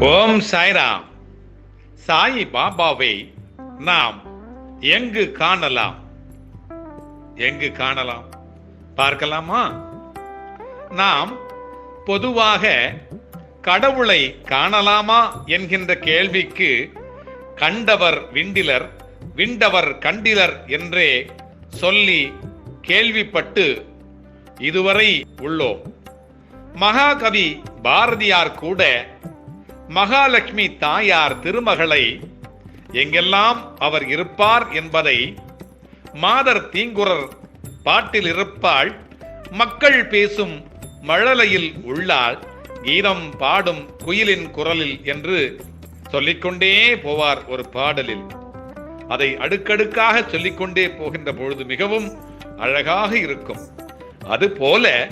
ஓம் சாய்ராம். சாய் பாபாவை நாம் எங்கு காணலாம்? எங்கு காணலாம்? பார்க்கலாமா? நாம் பொதுவாக கடவுளை காணலாமா என்கின்ற கேள்விக்கு கண்டவர் விண்டிலர் விண்டவர் கண்டிலர் என்றே சொல்லி கேள்விப்பட்டு இதுவரை உள்ளோம். மகாகவி பாரதியார் கூட மகாலட்சுமி தாயார் திருமகளை எங்கெல்லாம் அவர் இருப்பார் என்பதை மாதர் தீங்குரர் பாட்டில் இருப்பாள் மக்கள் பேசும் மழலையில் உள்ளாள் கீதம் பாடும் குயிலின் குரலில் என்று சொல்லிக்கொண்டே போவார் ஒரு பாடலில். அதை அடுக்கடுக்காக சொல்லிக்கொண்டே போகின்ற பொழுது மிகவும் அழகாக இருக்கும். அதுபோல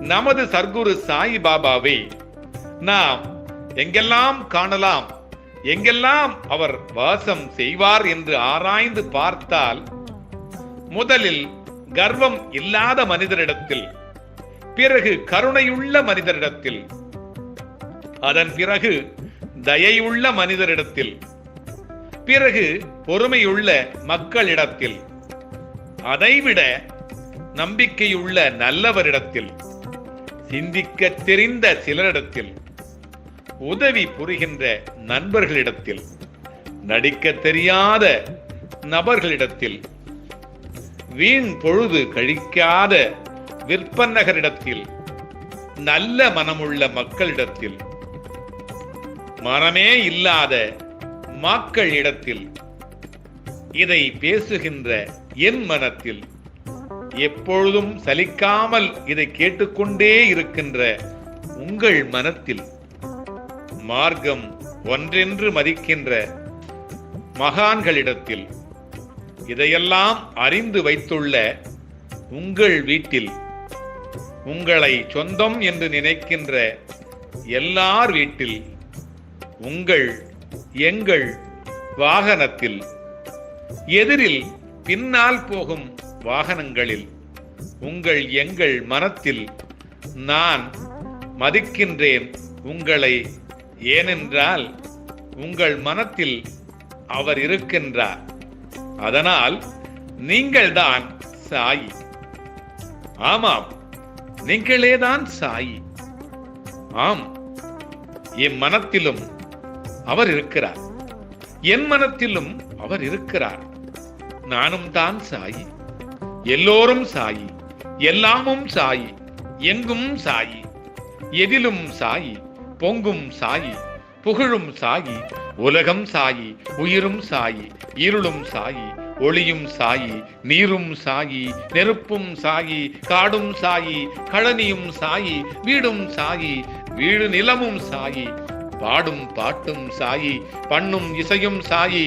நமது சர்க்குரு சாய் பாபாவை நாம் எங்கெல்லாம் காணலாம் எங்கெல்லாம் அவர் வாசம் செய்வார் என்று ஆராய்ந்து பார்த்தால் முதலில் கர்வம் இல்லாத மனிதரிடத்தில் பிறகு கருணையுள்ள மனிதரிடத்தில் அதன் பிறகு தயையுள்ள மனிதரிடத்தில் பிறகு பொறுமையுள்ள மக்களிடத்தில் அதைவிட நம்பிக்கையுள்ள நல்லவரிடத்தில் சிந்திக்க தெரிந்த சிலரிடத்தில் உதவி புரிகின்ற நண்பர்களிடத்தில் நடிக்க தெரியாத நபர்களிடத்தில் வீண் பொழுது கழிக்காத விற்பன்னகரிடத்தில் நல்ல மனமுள்ள மக்களிடத்தில் மனமே இல்லாத மக்களிடத்தில் இதை பேசுகின்ற என் மனத்தில் எப்பொழுதும் சலிக்காமல் இதை கேட்டுக்கொண்டே இருக்கின்ற உங்கள் மனத்தில் மார்க்கம் ஒன்றென்று மதிக்கின்ற மகான்களிடத்தில் இதையெல்லாம் அறிந்து வைத்துள்ள உங்கள் வீட்டில் உங்களை சொந்தம் என்று நினைக்கின்ற எல்லார் வீட்டில் உங்கள் எங்கள் வாகனத்தில் எதிரில் பின்னால் போகும் வாகனங்களில் உங்கள் எங்கள் மனத்தில் நான் மதிக்கின்றேன் உங்களை ஏனென்றால் உங்கள் மனத்தில் அவர் இருக்கின்றார். அதனால் நீங்கள்தான் சாயி. ஆமாம் நீங்களேதான் சாயி. ஆம் என் மனத்திலும் அவர் இருக்கிறார். என் மனத்திலும் அவர் இருக்கிறார். நானும் தான் சாயி. எல்லோரும் சாயி. எல்லாமும் சாயி. எங்கும் சாயி. எதிலும் சாயி. பொங்கும் சாயி புகழும் சாயி உலகம் சாயி உயிரும் சாயி இருளும் சாயி ஒளியும் சாயி நீரும் சாயி நெருப்பும் சாயி காடும் சாயி கழனியும் சாயி வீடும் சாயி வீடு நிலமும் சாயி பாடும் பாட்டும் சாயி பண்ணும் இசையும் சாயி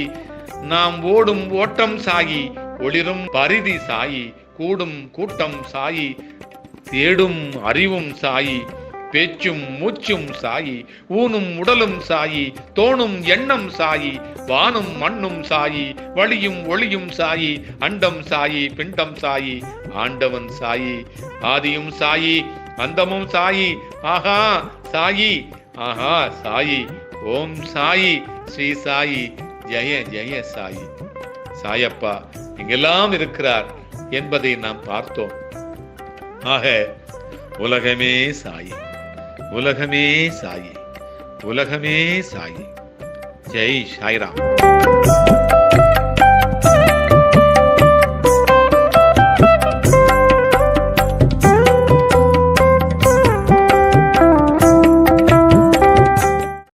நாம் ஓடும் ஓட்டம் சாயி ஒளிரும் பரிதி சாயி கூடும் கூட்டம் சாயி தேடும் அறிவும் சாயி பேச்சும் மூச்சும் சாயி ஊனும் உடலும் சாயி தோணும் எண்ணம் சாயி வானும் மண்ணும் சாயி வழியும் ஒளியும் சாயி அண்டம் சாயி பிண்டம் சாயி ஆண்டவன் சாயி ஆதியும் சாயி அந்தமும் சாயி ஆஹா சாயி ஆஹா சாயி ஓம் சாயி ஸ்ரீ சாயி ஜெய ஜெய சாயி. சாயப்பா இங்கெல்லாம் இருக்கிறார் என்பதை நாம் பார்த்தோம். ஆக உலகமே சாயி. உலகமே சாயி உலகமே சாயி. ஜெய் சாய்ராம்.